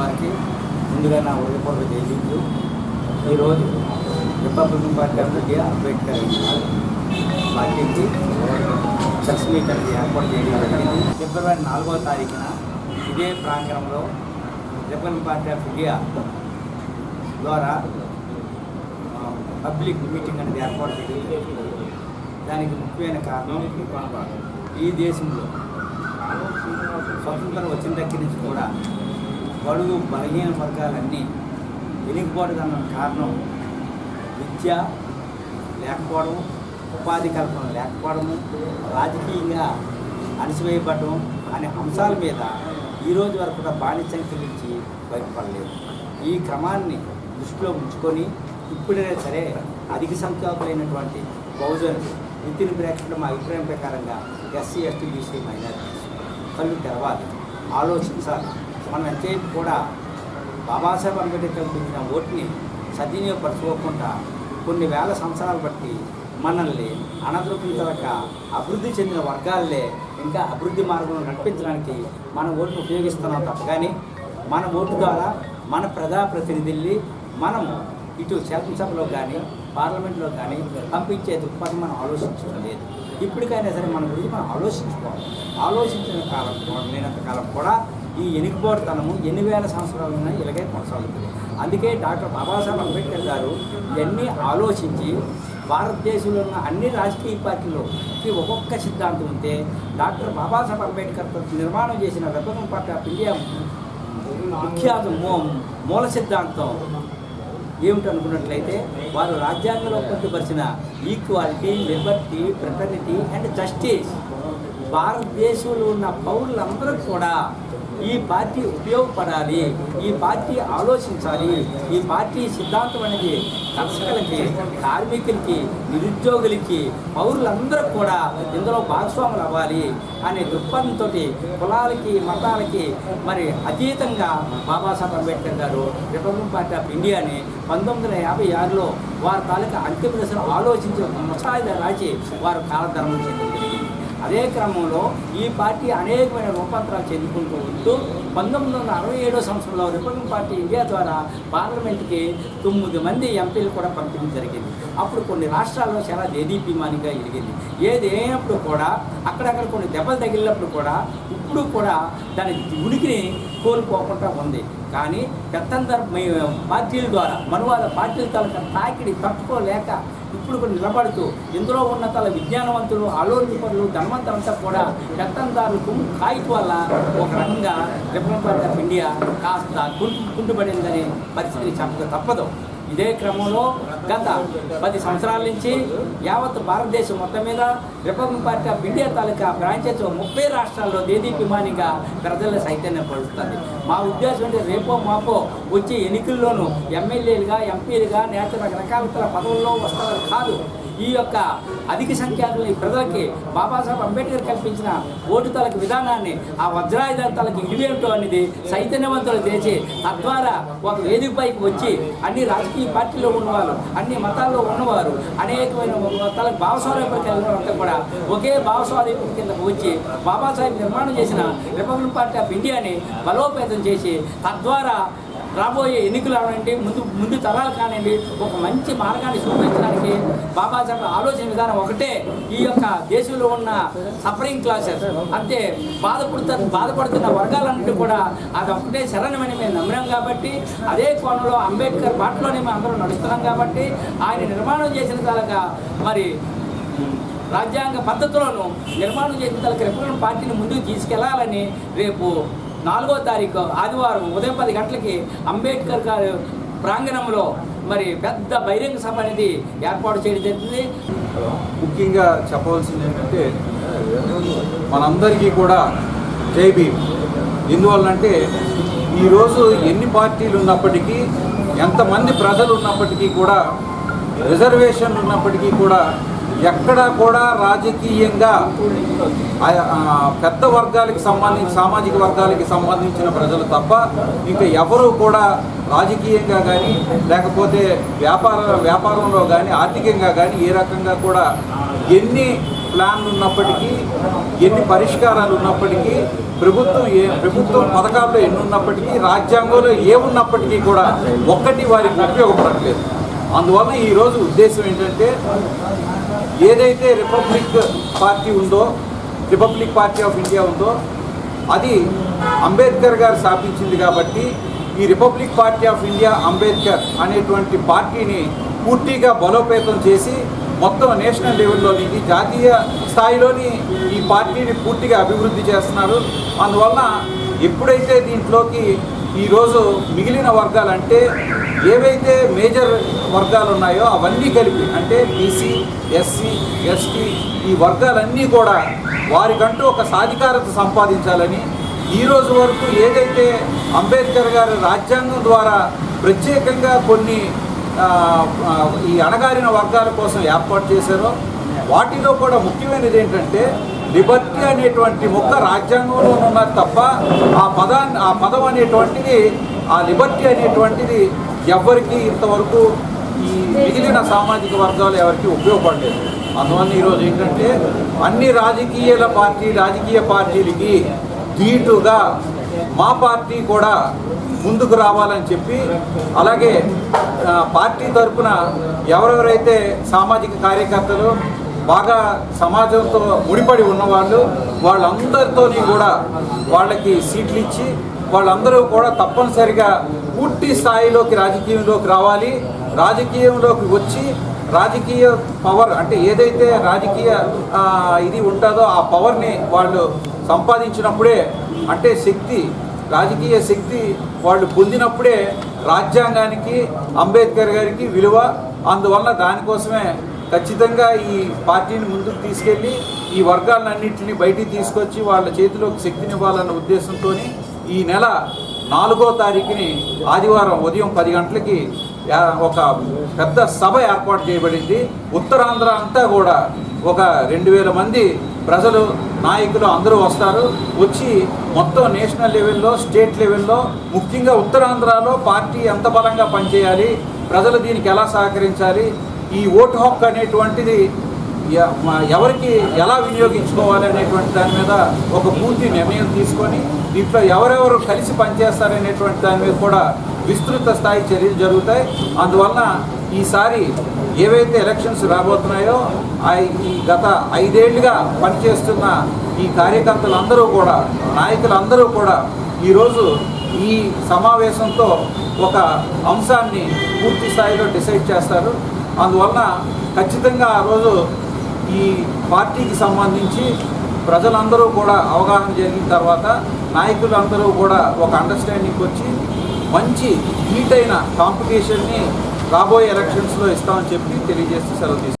వారికి ముందుగా నా ఉదయపూర్వ జైలు ఈరోజు republic party of India Ambedkar పార్టీకి చర్చ్ ఏర్పాటు చేయడం జరిగింది. ఫిబ్రవరి నాలుగో తారీఖున ఇదే ప్రాంగణంలో రిపబ్లిక్ పార్టీ ఆఫ్ ఇండియా ద్వారా పబ్లిక్ మీటింగ్ అనేది ఏర్పాటు చేయడం దానికి ముఖ్యమైన కారణం ఈ దేశంలో స్వతంత్రం వచ్చిన దగ్గర నుంచి కూడా బడుగు బలహీన వర్గాలన్నీ వెనుకబడదన్న కారణం విద్య లేకపోవడం ఉపాధి కల్పన లేకపోవడము రాజకీయంగా అణిచివేయబడడం అనే అంశాల మీద ఈరోజు వరకు కూడా బానిసంఖ్య గురించి బయటపడలేదు. ఈ క్రమాన్ని దృష్టిలో ఉంచుకొని ఇప్పుడైనా సరే అధిక సంఖ్యాకులైనటువంటి బహుజనులు వితిన్ బ్రాకెట్లో మా అభిప్రాయం ప్రకారంగా ఎస్సీ ఎస్టీ బీసీ మైనారిటీస్ కళ్ళు తెరవాలి. ఆలోచించాలి. మనం ఎంతసేపు కూడా బాబాసాహెబ్ అంబేద్కర్ కల్పించిన ఓటుని సద్వినియోగపరచుకోకుండా కొన్ని వేల సంవత్సరాలు బట్టి మనల్ని అనదృపించక అభివృద్ధి చెందిన వర్గాలే ఇంకా అభివృద్ధి మార్గంలో నడిపించడానికి మన ఓటును ఉపయోగిస్తున్నాం తప్ప కానీ మన ఓటు ద్వారా మన ప్రజాప్రతినిధుల్ని మనము ఇటు శాసనసభలో కానీ పార్లమెంట్లో కానీ పంపించే దృక్పథం మనం ఆలోచించడం లేదు. ఇప్పటికైనా సరే మన గురించి మనం ఆలోచించుకోవాలి. ఆలోచించిన కాలం కూడా లేనంత కాలం కూడా ఈ ఎనికిపోటుతనము ఎన్ని వేల సంవత్సరాలు ఉన్నాయి ఇలాగే కొనసాగుతుంది. అందుకే డాక్టర్ బాబాసాహెబ్ అంబేద్కర్ గారు ఇవన్నీ ఆలోచించి భారతదేశంలో ఉన్న అన్ని రాజకీయ పార్టీలోకి ఒక్కొక్క సిద్ధాంతం ఉంటే డాక్టర్ బాబాసాహెబ్ అంబేద్కర్ నిర్మాణం చేసిన రిపబ్లికన్ పార్టీ ఆఫ్ ఇండియా ముఖ్య మూ మూల సిద్ధాంతం. ఏమిటనుకున్నట్లయితే వారు రాజ్యాంగంలో పొందుపరిచిన equality liberty fraternity and justice భారతదేశంలో ఉన్న పౌరులందరూ కూడా ఈ పార్టీ ఉపయోగపడాలి ఈ పార్టీ ఆలోచించాలి ఈ పార్టీ సిద్ధాంతం అనేది కర్షకులకి కార్మికులకి నిరుద్యోగులకి పౌరులందరూ కూడా ఇందులో భాగస్వాములు అవ్వాలి అనే దృక్పథంతో కులాలకి మతాలకి మరి అతీతంగా బాబాసాహెబ్ అంబేద్కర్ గారు రిపబ్లిక్ పార్టీ ఆఫ్ ఇండియాని పంతొమ్మిది వందల యాభై ఆరులో వారి తాలూకా అంతిమ దశలో ఆలోచించి ముసాయిదా రాసి వారు కాలధర్మం చెందింది అదే క్రమంలో ఈ పార్టీ అనేకమైన రూపాంతరాలు చెందుకుంటూ ఉంటూ పంతొమ్మిది వందల అరవై ఏడో సంవత్సరంలో రిపబ్లిక్ పార్టీ ఇండియా ద్వారా పార్లమెంట్కి తొమ్మిది మంది ఎంపీలు కూడా పంపించడం జరిగింది. అప్పుడు కొన్ని రాష్ట్రాల్లో చాలా దేదీప్యమానిగా ఎదిగింది. ఏది అయినప్పుడు కూడా అక్కడక్కడ కొన్ని దెబ్బలు తగిలినప్పుడు కూడా ఇప్పుడు కూడా దాని ఉనికిని కోల్పోకుండా ఉంది. కానీ పెత్తందర పార్టీల ద్వారా మనువాద పార్టీల తాలూకా తాకిడి తట్టుకోలేక ఇప్పుడు నిలబడుతూ ఇందులో ఉన్న తల విజ్ఞానవంతులు ఆలోచనపరులు ధనవంతులంతా కూడా పెత్తందారులకు కాయిట్ వల్ల ఒక రకంగా రిపబ్లిక్ ఆఫ్ ఇండియా కాస్త కుంటు కుంటుపడిందని పరిస్థితిని చెప్పక తప్పదు. ఇదే క్రమంలో గత పది సంవత్సరాల నుంచి యావత్ భారతదేశం మొత్తం మీద రిపబ్లిక్ పార్టీ ఆఫ్ ఇండియా తాలూకా బ్రాంచెస్ ముప్పై రాష్ట్రాల్లో దేదీపిమానిగా ప్రజల చైతన్యం పడుతుంది. మా ఉద్దేశం అంటే రేపో మాపో వచ్చే ఎన్నికల్లోనూ ఎమ్మెల్యేలుగా ఎంపీలుగా నేత రకరకాల పదవుల్లో వస్తారని కాదు. ఈ యొక్క అధిక సంఖ్యాకులని ప్రజలకి బాబాసాహెబ్ అంబేద్కర్ కల్పించిన ఓటు తలకు విధానాన్ని ఆ వజ్రాయుధాల తలకు ఇడివేమిటో అనేది చైతన్యవంతులు చేసి తద్వారా ఒక వేదికపైకి వచ్చి అన్ని రాజకీయ పార్టీలో ఉన్నవారు అన్ని మతాల్లో ఉన్నవారు అనేకమైన మతాలకు భావస్వారూపం కలిగిన కూడా ఒకే భావస్వారూపం కిందకు వచ్చి బాబాసాహెబ్ నిర్మాణం చేసిన రిపబ్లిక్ పార్టీ ఆఫ్ ఇండియాని బలోపేతం చేసి తద్వారా రాబోయే ఎన్నికలు అవనండి ముందు ముందు తరాలు కానివ్వండి ఒక మంచి మార్గాన్ని చూపించడానికి బాబాసాహెబ్ ఆలోచన విధానం ఒకటే. ఈ యొక్క దేశంలో ఉన్న సఫరింగ్ క్లాసెస్ అంటే బాధపడుతున్న బాధపడుతున్న వర్గాలన్నింటి కూడా అది ఒకటే శరణమని మేము నమ్మినాం కాబట్టి అదే కోణంలో అంబేద్కర్ బాటలోనే మేము అందరం నడుస్తున్నాం కాబట్టి ఆయన నిర్మాణం చేసిన తలగా మరి రాజ్యాంగ పద్ధతిలోనూ నిర్మాణం చేసిన తలకి రిపబ్లికన్ పార్టీని ముందుకు తీసుకెళ్ళాలని రేపు నాలుగో తారీఖు ఆదివారం ఉదయం పది గంటలకి అంబేద్కర్ గారు ప్రాంగణంలో మరి పెద్ద బహిరంగ సభ అనేది ఏర్పాటు చేయడం జరిగింది. ముఖ్యంగా చెప్పవలసింది ఏంటంటే మనందరికీ కూడా జైబీ ఎందువల్లంటే ఈరోజు ఎన్ని పార్టీలు ఉన్నప్పటికీ ఎంతమంది ప్రజలు ఉన్నప్పటికీ కూడా రిజర్వేషన్ ఉన్నప్పటికీ కూడా ఎక్కడా కూడా రాజకీయంగా పెద్ద వర్గాలకు సంబంధించి సామాజిక వర్గాలకి సంబంధించిన ప్రజలు తప్ప ఇంకా ఎవరూ కూడా రాజకీయంగా కానీ లేకపోతే వ్యాపార వ్యాపారంలో కానీ ఆర్థికంగా కానీ ఏ రకంగా కూడా ఎన్ని ప్లాన్లు ఉన్నప్పటికీ ఎన్ని పరిష్కారాలు ఉన్నప్పటికీ ప్రభుత్వం ఏ ప్రభుత్వం పథకాల్లో ఎన్ని ఉన్నప్పటికీ రాజ్యాంగంలో ఏ ఉన్నప్పటికీ కూడా ఒక్కటి వారికి ఉపయోగపడట్లేదు. అందువల్ల ఈరోజు ఉద్దేశం ఏంటంటే ఏదైతే రిపబ్లిక్ పార్టీ ఉందో రిపబ్లిక్ పార్టీ ఆఫ్ ఇండియా ఉందో అది అంబేద్కర్ గారు స్థాపించింది కాబట్టి ఈ republic party of India Ambedkar అనేటువంటి పార్టీని పూర్తిగా బలోపేతం చేసి మొత్తం నేషనల్ లెవెల్లోని జాతీయ స్థాయిలోని ఈ పార్టీని పూర్తిగా అభివృద్ధి చేస్తున్నారు. అందువలన ఎప్పుడైతే దీంట్లోకి ఈరోజు మిగిలిన వర్గాలు అంటే ఏవైతే మేజర్ వర్గాలు ఉన్నాయో అవన్నీ కలిపి అంటే బీసీ ఎస్సీ ఎస్టీ ఈ వర్గాలన్నీ కూడా వారికంటూ ఒక సాధికారత సంపాదించాలని ఈరోజు వరకు ఏదైతే అంబేద్కర్ గారి రాజ్యాంగం ద్వారా ప్రత్యేకంగా కొన్ని ఈ అణగారిన వర్గాల కోసం ఏర్పాటు చేశారో వాటిలో కూడా ముఖ్యమైనది ఏంటంటే లిబర్టీ అనేటువంటి మొక్క రాజ్యాంగంలో ఉన్నది తప్ప ఆ పదాన్ని ఆ పదం అనేటువంటిది ఆ లిబర్టీ అనేటువంటిది ఎవరికి ఇంతవరకు ఈ మిగిలిన సామాజిక వర్గాలు ఎవరికి ఉపయోగపడలేదు. అందువల్ల ఈరోజు ఏంటంటే అన్ని రాజకీయాల పార్టీ రాజకీయ పార్టీలకి ధీటుగా మా పార్టీ కూడా ముందుకు రావాలని చెప్పి అలాగే పార్టీ తరఫున ఎవరెవరైతే సామాజిక కార్యకర్తలు బాగా సమాజంతో ముడిపడి ఉన్నవాళ్ళు వాళ్ళందరితోని కూడా వాళ్ళకి సీట్లు ఇచ్చి వాళ్ళందరూ కూడా తప్పనిసరిగా పూర్తి స్థాయిలోకి రాజకీయంలోకి రావాలి. రాజకీయంలోకి వచ్చి రాజకీయ పవర్ అంటే ఏదైతే రాజకీయ ఇది ఉంటుందో ఆ పవర్ని వాళ్ళు సంపాదించినప్పుడే అంటే శక్తి రాజకీయ శక్తి వాళ్ళు పొందినప్పుడే రాజ్యాంగానికి అంబేద్కర్ గారికి విలువ. అందువల్ల దానికోసమే ఖచ్చితంగా ఈ పార్టీని ముందుకు తీసుకెళ్ళి ఈ వర్గాలన్నింటినీ బయటికి తీసుకొచ్చి వాళ్ళ చేతిలోకి శక్తినివ్వాలన్న ఉద్దేశంతో ఈ నెల నాలుగో తారీఖుని ఆదివారం ఉదయం పది గంటలకి ఒక పెద్ద సభ ఏర్పాటు చేయబడింది. ఉత్తరాంధ్ర అంతా కూడా ఒక రెండు వేల మంది ప్రజలు నాయకులు అందరూ వస్తారు. వచ్చి మొత్తం నేషనల్ లెవెల్లో స్టేట్ లెవెల్లో ముఖ్యంగా ఉత్తరాంధ్రలో పార్టీ ఎంత బలంగా పనిచేయాలి ప్రజలు దీనికి ఎలా సహకరించాలి ఈ ఓటు హక్కు అనేటువంటిది ఎవరికి ఎలా వినియోగించుకోవాలి అనేటువంటి దాని మీద ఒక పూర్తి నిర్ణయం తీసుకొని దీంట్లో ఎవరెవరు కలిసి పనిచేస్తారనేటువంటి దాని మీద కూడా విస్తృత స్థాయి చర్యలు జరుగుతాయి. అందువలన ఈసారి ఏవైతే ఎలక్షన్స్ రాబోతున్నాయో ఆ ఈ గత ఐదేళ్ళుగా పనిచేస్తున్న ఈ కార్యకర్తలందరూ కూడా నాయకులందరూ కూడా ఈరోజు ఈ సమావేశంతో ఒక అంశాన్ని పూర్తి స్థాయిలో డిసైడ్ చేస్తారు. అందువలన ఖచ్చితంగా ఆ రోజు ఈ పార్టీకి సంబంధించి ప్రజలందరూ కూడా అవగాహన జరిగిన తర్వాత నాయకులందరూ కూడా ఒక అండర్స్టాండింగ్కి వచ్చి మంచి హీట్ అయిన కాంపిటీషన్ని రాబోయే ఎలక్షన్స్లో ఇస్తామని చెప్పి తెలియజేస్తూ సెలవు తీసుకుంటాం